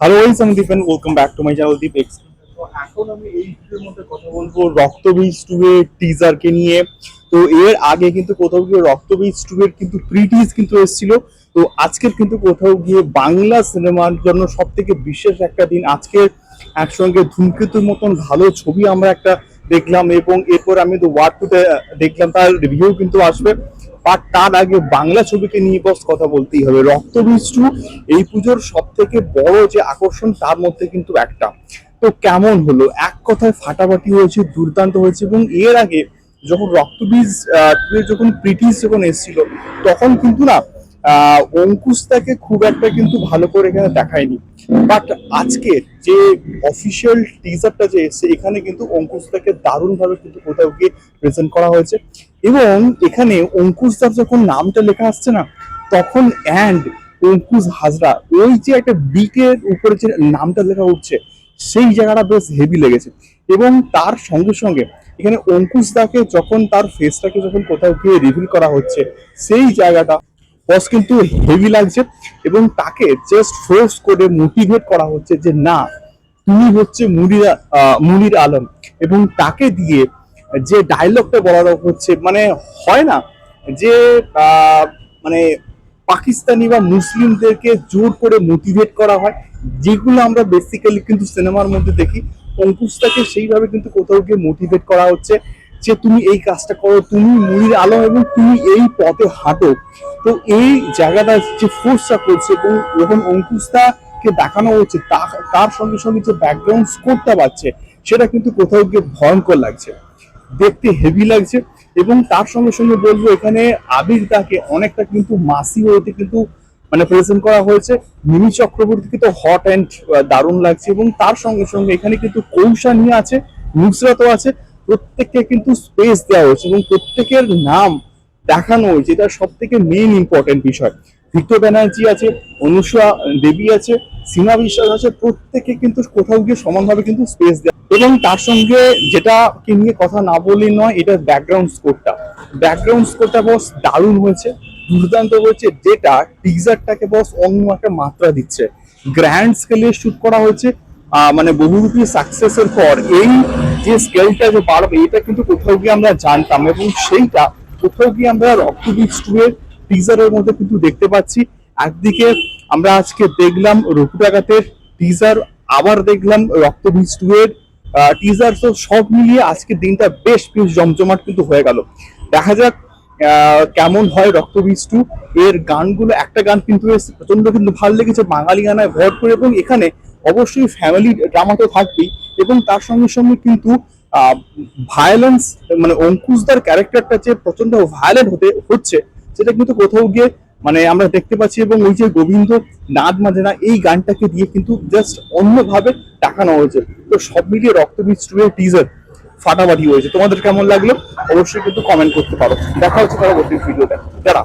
Hello ওয়েলস আমি Dipen welcome back to my channel Deep X এখন আমি এই ভিডিওর মধ্যে কথা বলব রক্তবীজ টু এর টিজারকে নিয়ে। তো এর আগে কিন্তু কোথাও গিয়ে রক্তবীজ টু এর কিন্তু প্রি টিজ কিন্তু এসেছিল। তো আজকের কিন্তু কোথাও গিয়ে বাংলা সিনেমার জন্য সব থেকে বিশেষ একটা দিন। আজকের একসঙ্গে ধূমকেতুর মতন ভালো ছবি আমরা একটা দেখলাম এবং এরপর আমি তো ওয়ার্ড টুতে দেখলাম তার রিভিউ কিন্তু আসবে। বাট তার আগে বাংলা ছবিকে নিয়ে বস কথা বলতেই হবে। রক্তবীজ টু এই পুজোর সব থেকে বড় যে আকর্ষণ, তার মধ্যে কিন্তু একটা। তো কেমন হলো? এক কথায় ফাটাফাটি হয়েছে, দুর্দান্ত হয়েছে এবং এর আগে যখন রক্তবীজ যখন ব্রিটিশ যখন এসেছিল, তখন কিন্তু না অঙ্কুশটাকে খুব একটা কিন্তু ভালো করে এখানে দেখায়নি। বাট আজকে যে অফিসিয়াল টিজারটা যে এসছে, এখানে কিন্তু অঙ্কুশটাকে দারুণভাবে কিন্তু কোথাও গিয়ে প্রেজেন্ট করা হয়েছে। এবং এখানে অঙ্কুশদার যখন নামটা লেখা আসছে না, তখন অ্যান্ড অঙ্কুশ হাজরা, ওই যে একটা বিকের উপরে যে নামটা লেখা উঠছে, সেই জায়গাটা বেশ হেভি লেগেছে। এবং তার সঙ্গে সঙ্গে এখানে অঙ্কুশ দাকে যখন তার ফেসটাকে যখন কোথাও গিয়ে রিভিল করা হচ্ছে, সেই জায়গাটা বস কিন্তু হেভি লাগছে এবং তাকে জাস্ট ফোর্স করে মোটিভেট করা হচ্ছে যে না, তুমি হচ্ছে মুনির মুনির আলম। এবং তাকে দিয়ে যে ডায়লগটা বলা হচ্ছে মানে হয় না যে মানে পাকিস্তানি বা মুসলিমদেরকে জোর করে মোটিভেট করা হয়, যেগুলো আমরা বেসিক্যালি কিন্তু সিনেমার মধ্যে দেখি। অঙ্কুশটাকে সেইভাবে কিন্তু কোথাও গিয়ে মোটিভেট করা হচ্ছে। যে তুমি এই কাজটা করো, তুমি মুনির আলো এবং তুমি এই পথে হাঁটো। তো এই জায়গাটা যে ফোর্সটা করছে এবং যখন অঙ্কুশটাকে দেখানো হচ্ছে তার সঙ্গে সঙ্গে যে ব্যাকগ্রাউন্ড স্কোরটা পাচ্ছে সেটা কিন্তু কোথাও গিয়ে ভয়ঙ্কর লাগছে। দেখতে হেভি লাগছে এবং তার সঙ্গে সঙ্গে বলব, এখানে আবির দাকে অনেকটা কিন্তু মাসি হতে কিন্তু মানে প্রেজেন্ট করা হয়েছে। মিমি চক্রবর্তীকে তো হট অ্যান্ড দারুণ লাগছে এবং তার সঙ্গে সঙ্গে এখানে কিন্তু কৌশা নিয়ে আছে, নুসরাতও আছে। প্রত্যেককে কিন্তু স্পেস দেওয়া হয়েছে এবং প্রত্যেকের নাম দেখানো হয়েছে। এটা সব থেকে মেইন ইম্পর্টেন্ট বিষয়। ভিক্টর ব্যানার্জি আছে, অনুষা দেবী আছে, সীমা বিশ্বাস আছে প্রত্যেকে কিন্তু কোথাও গিয়ে সমানভাবে কিন্তু স্পেস দেয় এবং তার সঙ্গে যেটা কে নিয়ে কথা না বললেই নয়, এটা ব্যাকগ্রাউন্ড স্কোরটা ব্যাকগ্রাউন্ড স্কোরটা বস দারুণ হয়েছে, দুর্দান্ত হয়েছে, যেটা টিজারটাকে বস অন্য একটা মাত্রা দিচ্ছে। গ্র্যান্ড স্কেলে শুট করা হয়েছে মানে বহুরূপী সাকসেসের পর। এই যে স্কেলটা যে বাড়বে, এটা কিন্তু কোথাও গিয়ে আমরা জানতাম এবং সেইটা কোথাও গিয়ে আমরা রক্তবীজ টু এর টিজারের মধ্যে কিন্তু দেখতে পাচ্ছি। একদিকে আমরা আজকে দেখলাম রঘুটাঘাতের টিজার আবার দেখলাম রক্তবীজ টু এর টিজার তো সব মিলিয়ে আজকের দিনটা বেশ বেশ জমজমাট কিন্তু হয়ে গেল। দেখা যাক কেমন হয় রক্তবীজ টু এর গানগুলো, একটা গান কিন্তু প্রচণ্ড কিন্তু ভালো লেগেছে বাঙালি গানায় ভর করে এবং এখানে অবশ্যই ফ্যামিলি ড্রামা তো থাকবেই এবং তার সঙ্গে সঙ্গে কিন্তু ভায়োলেন্স মানে অঙ্কুশদার ক্যারেক্টারটা যে প্রচণ্ড ভায়োলেন্ট হতে, হচ্ছে, সেটা কিন্তু কোথাও গিয়ে মানে আমরা দেখতে পাচ্ছি এবং ওই যে গোবিন্দ নাদ মাজেনা এই গানটাকে দিয়ে কিন্তু জাস্ট অন্যভাবে দেখানো হয়েছে। তো সব মিলিয়ে রক্তবীজ টু টিজার ফাটাফাটি হয়েছে। তোমাদের কেমন লাগল? অবশ্যই কিন্তু কমেন্ট করতে পারো। দেখা হচ্ছে পরবর্তী ভিডিওতে যারা